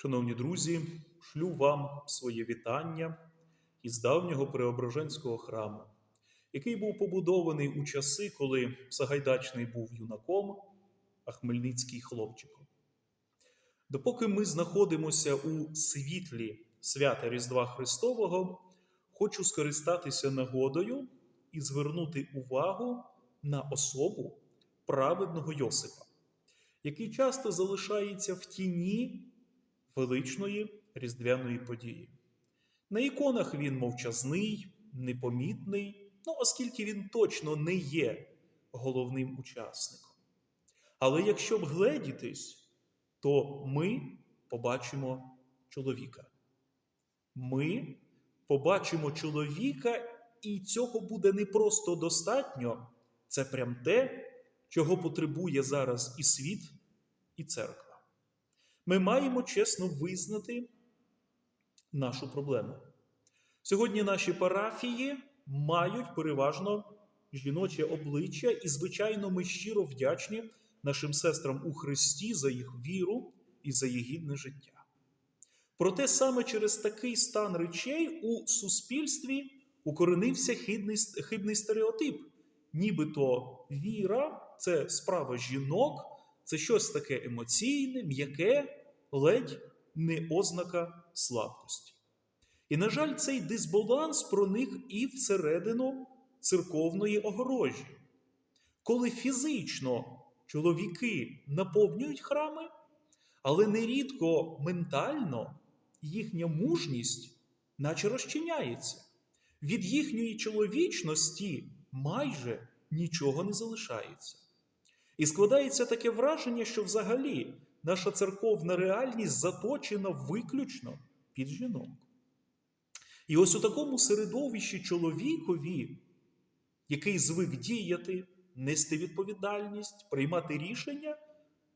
Шановні друзі, шлю вам своє вітання із давнього Преображенського храму, який був побудований у часи, коли Сагайдачний був юнаком, а Хмельницький хлопчиком. Допоки ми знаходимося у світлі свята Різдва Христового, хочу скористатися нагодою і звернути увагу на особу праведного Йосипа, який часто залишається в тіні величної різдвяної події. На іконах він мовчазний, непомітний, ну, оскільки він точно не є головним учасником. Але якщо вгледітись, то ми побачимо чоловіка. Ми побачимо чоловіка, і цього буде не просто достатньо, це прям те, чого потребує зараз і світ, і церква. Ми маємо чесно визнати нашу проблему. Сьогодні наші парафії мають переважно жіноче обличчя, і, звичайно, ми щиро вдячні нашим сестрам у Христі за їх віру і за їх гідне життя. Проте саме через такий стан речей у суспільстві укоренився хибний, хибний стереотип, нібито віра це справа жінок, це щось таке емоційне, м'яке, ледь не ознака слабкості. І, на жаль, цей дисбаланс проник і всередину церковної огорожі. Коли фізично чоловіки наповнюють храми, але нерідко ментально їхня мужність наче розчиняється. Від їхньої чоловічності майже нічого не залишається. І складається таке враження, що взагалі наша церковна реальність заточена виключно під жінок. І ось у такому середовищі чоловікові, який звик діяти, нести відповідальність, приймати рішення,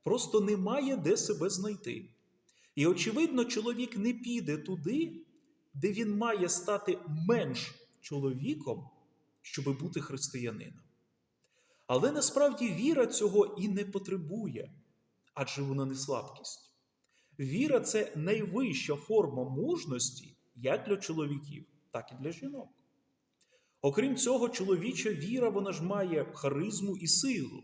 просто немає де себе знайти. І, очевидно, чоловік не піде туди, де він має стати менш чоловіком, щоб бути християнином. Але насправді віра цього і не потребує, адже вона не слабкість. Віра це найвища форма мужності як для чоловіків, так і для жінок. Окрім цього, чоловіча віра вона ж має харизму і силу.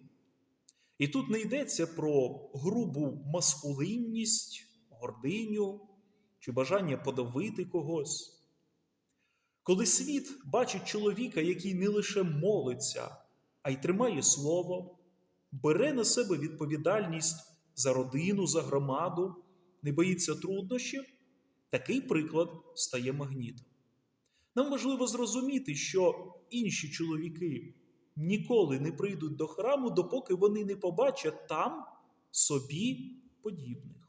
І тут не йдеться про грубу маскулинність, гординю чи бажання подавити когось. Коли світ бачить чоловіка, який не лише молиться, а й тримає слово, бере на себе відповідальність за родину, за громаду, не боїться труднощів, такий приклад стає магнітом. Нам важливо зрозуміти, що інші чоловіки ніколи не прийдуть до храму, допоки вони не побачать там собі подібних.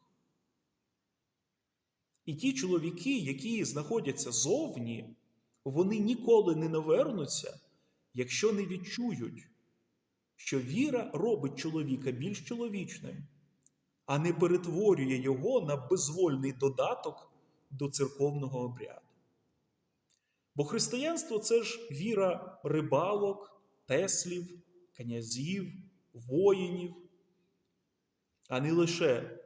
І ті чоловіки, які знаходяться зовні, вони ніколи не навернуться, якщо не відчують, що віра робить чоловіка більш чоловічним, а не перетворює його на безвольний додаток до церковного обряду. Бо християнство це ж віра рибалок, теслів, князів, воїнів, а не лише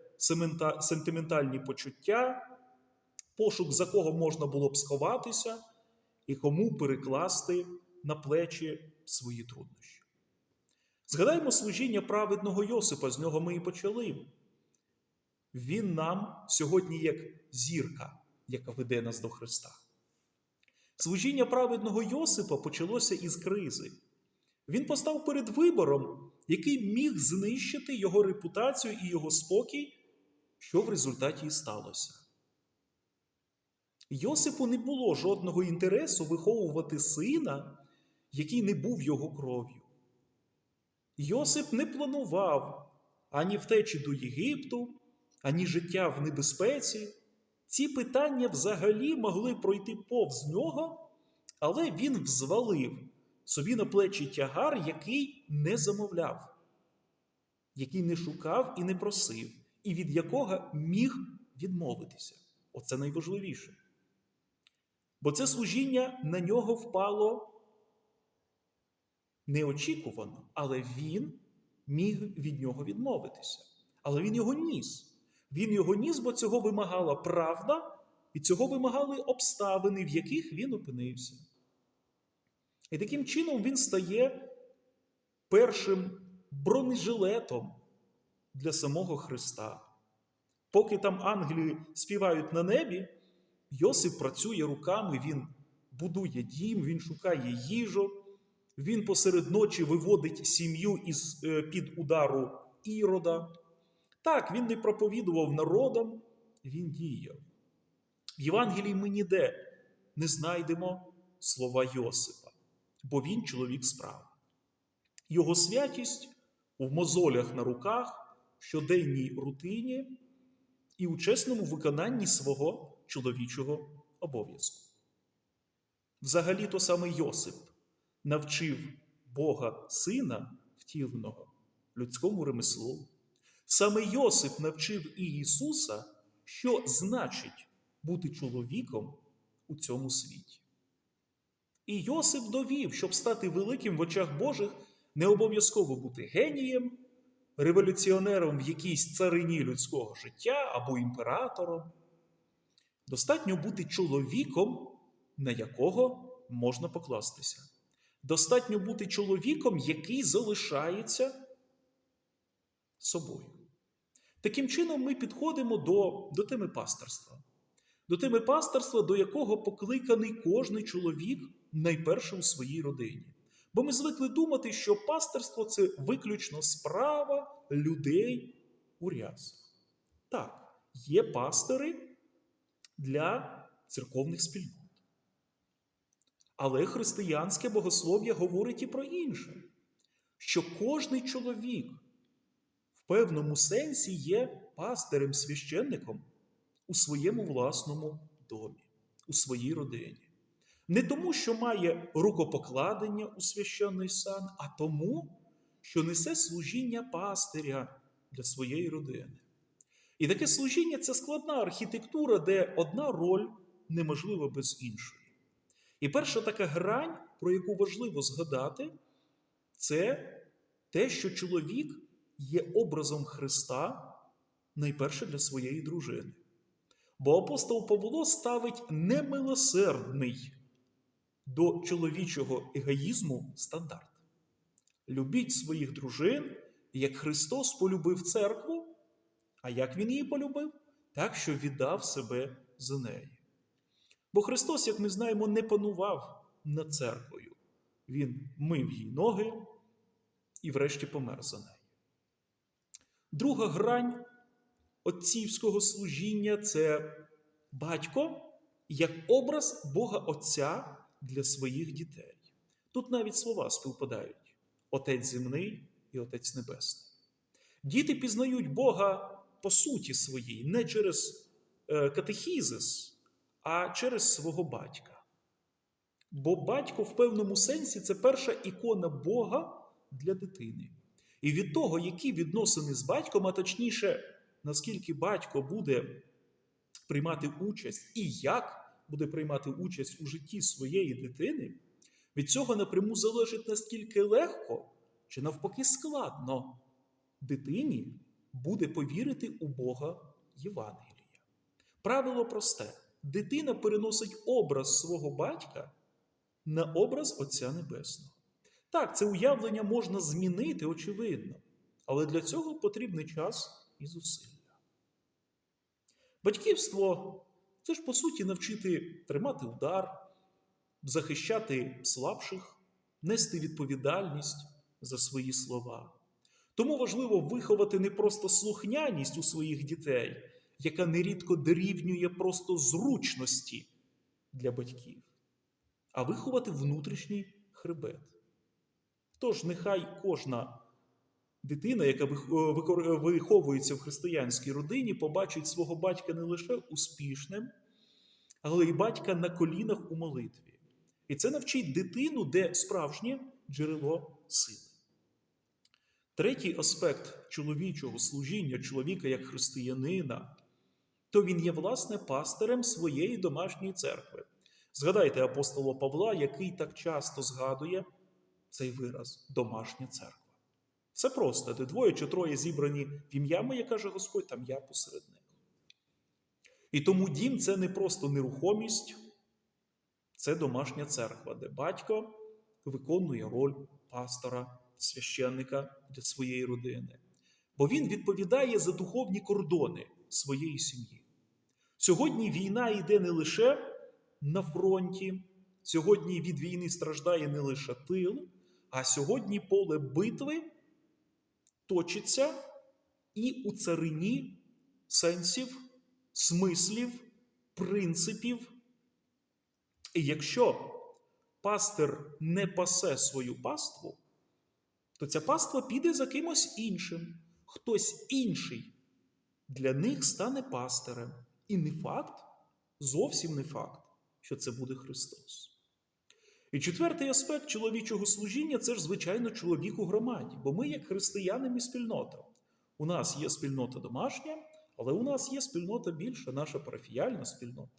сентиментальні почуття, пошук, за кого можна було б сховатися і кому перекласти на плечі свої труднощі. Згадаймо служіння праведного Йосипа, з нього ми і почали. Він нам сьогодні як зірка, яка веде нас до Христа. Служіння праведного Йосипа почалося із кризи. Він постав перед вибором, який міг знищити його репутацію і його спокій, що в результаті і сталося. Йосипу не було жодного інтересу виховувати сина, який не був його кров'ю. Йосип не планував ані втечі до Єгипту, ані життя в небезпеці. Ці питання взагалі могли пройти повз нього, але він взвалив собі на плечі тягар, який не замовляв, який не шукав і не просив, і від якого міг відмовитися. Оце найважливіше. Бо це служіння на нього впало неочікувано, але він міг від нього відмовитися. Але він його ніс. Він його ніс, бо цього вимагала правда, і цього вимагали обставини, в яких він опинився. І таким чином він стає першим бронежилетом для самого Христа. Поки там ангели співають на небі, Йосип працює руками, він будує дім, він шукає їжу, він посеред ночі виводить сім'ю із е, під удару ірода. Так, він не проповідував народам, він діяв. В Євангелії ми ніде не знайдемо слова Йосипа, бо він чоловік справи. Його святість у мозолях на руках, в щоденній рутині і у чесному виконанні свого чоловічого обов'язку. Взагалі, то саме Йосип навчив Бога Сина втіленого людському ремеслу. Саме Йосип навчив і Ісуса, що значить бути чоловіком у цьому світі. І Йосип довів, щоб стати великим в очах Божих, не обов'язково бути генієм, революціонером в якійсь царині людського життя або імператором. Достатньо бути чоловіком, на якого можна покластися. Достатньо бути чоловіком, який залишається собою. Таким чином, ми підходимо до, до теми пасторства, до теми пасторства, до якого покликаний кожний чоловік найперше у своїй родині. Бо ми звикли думати, що пасторство це виключно справа людей у рясах. Так, є пастори для церковних спільнот. Але християнське богослов'я говорить і про інше, що кожний чоловік певному сенсі є пастирем священником у своєму власному домі, у своїй родині. Не тому, що має рукопокладення у священний сан, а тому, що несе служіння пастиря для своєї родини. І таке служіння це складна архітектура, де одна роль неможлива без іншої. І перша така грань, про яку важливо згадати, це те, що чоловік є образом Христа найперше для своєї дружини. Бо апостол Павло ставить немилосердний до чоловічого егоїзму стандарт. Любіть своїх дружин, як Христос полюбив церкву, а як Він її полюбив? Так, що віддав себе за неї. Бо Христос, як ми знаємо, не панував над церквою. Він мив їй ноги і врешті помер за неї. Друга грань отцівського служіння це батько як образ Бога Отця для своїх дітей. Тут навіть слова співпадають: Отець земний і Отець Небесний. Діти пізнають Бога по суті своїй, не через е, катехізис, а через свого батька. Бо батько в певному сенсі це перша ікона Бога для дитини. І від того, які відносини з батьком, а точніше, наскільки батько буде приймати участь і як буде приймати участь у житті своєї дитини, від цього напряму залежить наскільки легко чи навпаки складно дитині буде повірити у Бога Євангелія. Правило просте: дитина переносить образ свого батька на образ Отця Небесного. Так, це уявлення можна змінити, очевидно, але для цього потрібний час і зусилля. Батьківство це ж, по суті, навчити тримати удар, захищати слабших, нести відповідальність за свої слова. Тому важливо виховати не просто слухняність у своїх дітей, яка нерідко дорівнює просто зручності для батьків, а виховати внутрішній хребет. Тож, нехай кожна дитина, яка виховується в християнській родині, побачить свого батька не лише успішним, але й батька на колінах у молитві. І це навчить дитину, де справжнє джерело сили. Третій аспект чоловічого служіння чоловіка як християнина, то він є, власне, пастирем своєї домашньої церкви. Згадайте апостола Павла, який так часто згадує цей вираз домашня церква. Все просто, де двоє чи троє зібрані в ім'я моє, каже Господь, там я посеред них. І тому дім це не просто нерухомість, це домашня церква, де батько виконує роль пастора, священника для своєї родини. Бо він відповідає за духовні кордони своєї сім'ї. Сьогодні війна йде не лише на фронті, сьогодні від війни страждає не лише тил, а сьогодні поле битви точиться і у царині сенсів, смислів, принципів. І якщо пастир не пасе свою паству, то ця паства піде за кимось іншим. Хтось інший для них стане пастирем. І не факт, зовсім не факт, що це буде Христос. І четвертий аспект чоловічого служіння це ж, звичайно, чоловік у громаді, бо ми, як християни, ми спільнота. У нас є спільнота домашня, але у нас є спільнота більша, наша парафіяльна спільнота.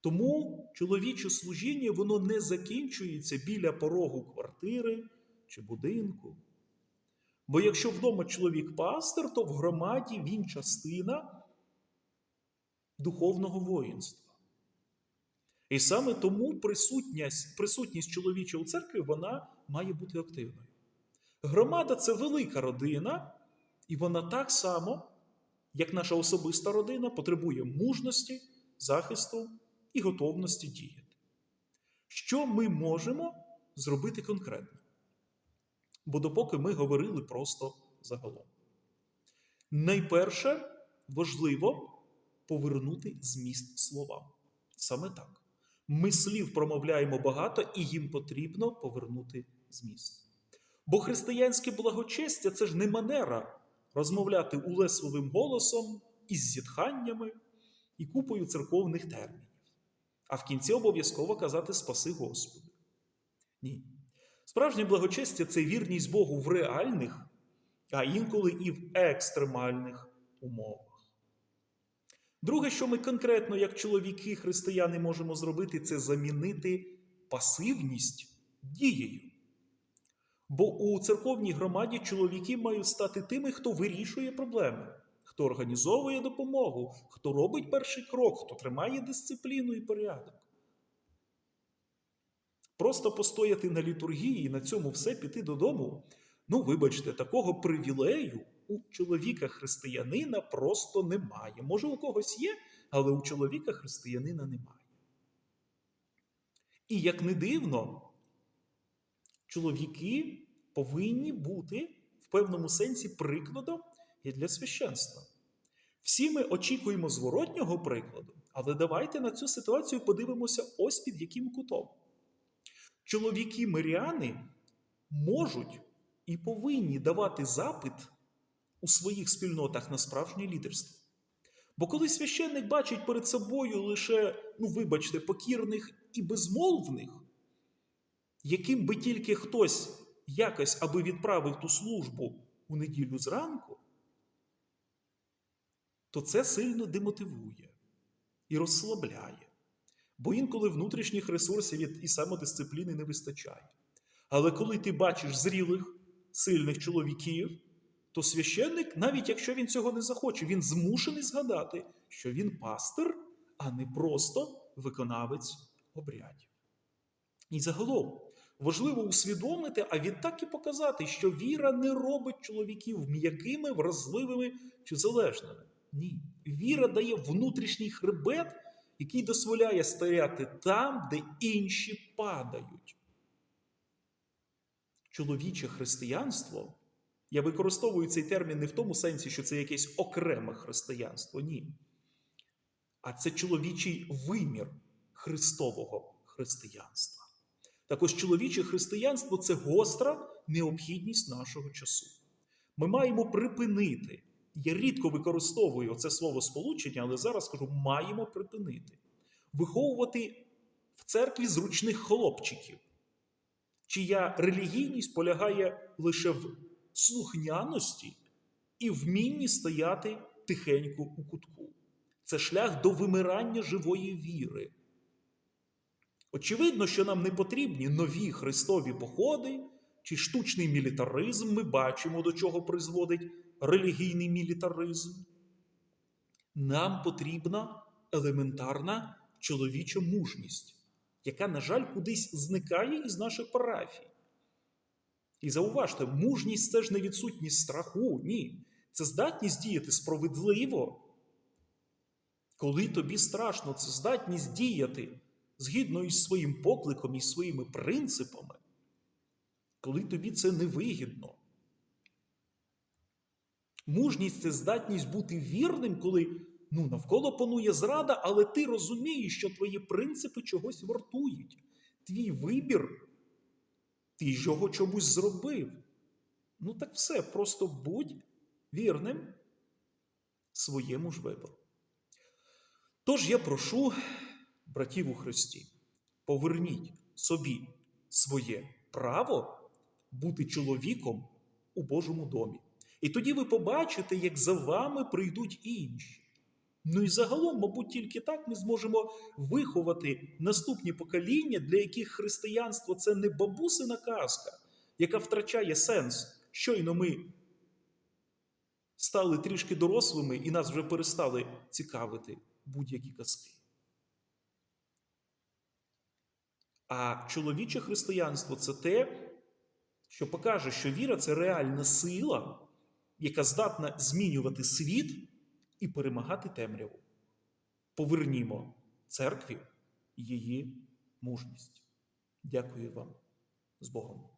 Тому чоловіче служіння воно не закінчується біля порогу квартири чи будинку. Бо якщо вдома чоловік пастир, то в громаді він частина духовного воїнства. І саме тому присутність, присутність чоловіча у церкві вона має бути активною. Громада це велика родина, і вона так само, як наша особиста родина, потребує мужності, захисту і готовності діяти. Що ми можемо зробити конкретно? Бо допоки ми говорили просто загалом. Найперше важливо повернути зміст словам. Саме так. Ми слів промовляємо багато, і їм потрібно повернути зміст. Бо християнське благочестя це ж не манера розмовляти улесливим голосом із зітханнями і купою церковних термінів. А в кінці обов'язково казати Спаси Господи. Ні. Справжнє благочестя це вірність Богу в реальних, а інколи і в екстремальних умовах. Друге, що ми конкретно, як чоловіки, християни, можемо зробити, це замінити пасивність дією. Бо у церковній громаді чоловіки мають стати тими, хто вирішує проблеми, хто організовує допомогу, хто робить перший крок, хто тримає дисципліну і порядок. Просто постояти на літургії і на цьому все піти додому. Ну, вибачте, такого привілею у чоловіка християнина просто немає. Може, у когось є, але у чоловіка християнина немає. І як не дивно, чоловіки повинні бути в певному сенсі прикладом і для священства. Всі ми очікуємо зворотнього прикладу, але давайте на цю ситуацію подивимося ось під яким кутом. Чоловіки миряни можуть і повинні давати запит у своїх спільнотах на справжнє лідерство. Бо коли священник бачить перед собою лише, ну, вибачте, покірних і безмолвних, яким би тільки хтось якось аби відправив ту службу у неділю зранку, то це сильно демотивує і розслабляє. Бо інколи внутрішніх ресурсів і самодисципліни не вистачає. Але коли ти бачиш зрілих, сильних чоловіків, то священник, навіть якщо він цього не захоче, він змушений згадати, що він пастир, а не просто виконавець обрядів. І загалом важливо усвідомити, а відтак і показати, що віра не робить чоловіків м'якими, вразливими чи залежними. Ні. Віра дає внутрішній хребет, який дозволяє стояти там, де інші падають. Чоловіче християнство. Я використовую цей термін не в тому сенсі, що це якесь окреме християнство. Ні. А це чоловічий вимір Христового християнства. Також чоловіче християнство це гостра необхідність нашого часу. Ми маємо припинити. Я рідко використовую це слово сполучення, але зараз кажу, маємо припинити. Виховувати в церкві зручних хлопчиків, чия релігійність полягає лише в слухняності і вмінні стояти тихенько у кутку. Це шлях до вимирання живої віри. Очевидно, що нам не потрібні нові христові походи чи штучний мілітаризм. Ми бачимо, до чого призводить релігійний мілітаризм. Нам потрібна елементарна чоловіча мужність, яка, на жаль, кудись зникає із наших парафій. І зауважте, мужність це ж не відсутність страху, ні. Це здатність діяти справедливо. Коли тобі страшно, це здатність діяти згідно із своїм покликом і своїми принципами, коли тобі це невигідно. Мужність це здатність бути вірним, коли ну, навколо панує зрада, але ти розумієш, що твої принципи чогось вартують. Твій вибір, ти ж його чомусь зробив. Ну так все, просто будь вірним своєму ж вибору. Тож я прошу братів у Христі, поверніть собі своє право бути чоловіком у Божому домі. І тоді ви побачите, як за вами прийдуть інші. Ну і загалом, мабуть, тільки так ми зможемо виховати наступні покоління, для яких християнство це не бабусина казка, яка втрачає сенс. Щойно ми стали трішки дорослими і нас вже перестали цікавити будь-які казки. А чоловіче християнство це те, що покаже, що віра це реальна сила, яка здатна змінювати світ і перемагати темряву. Повернімо церкві її мужність. Дякую вам з Богом.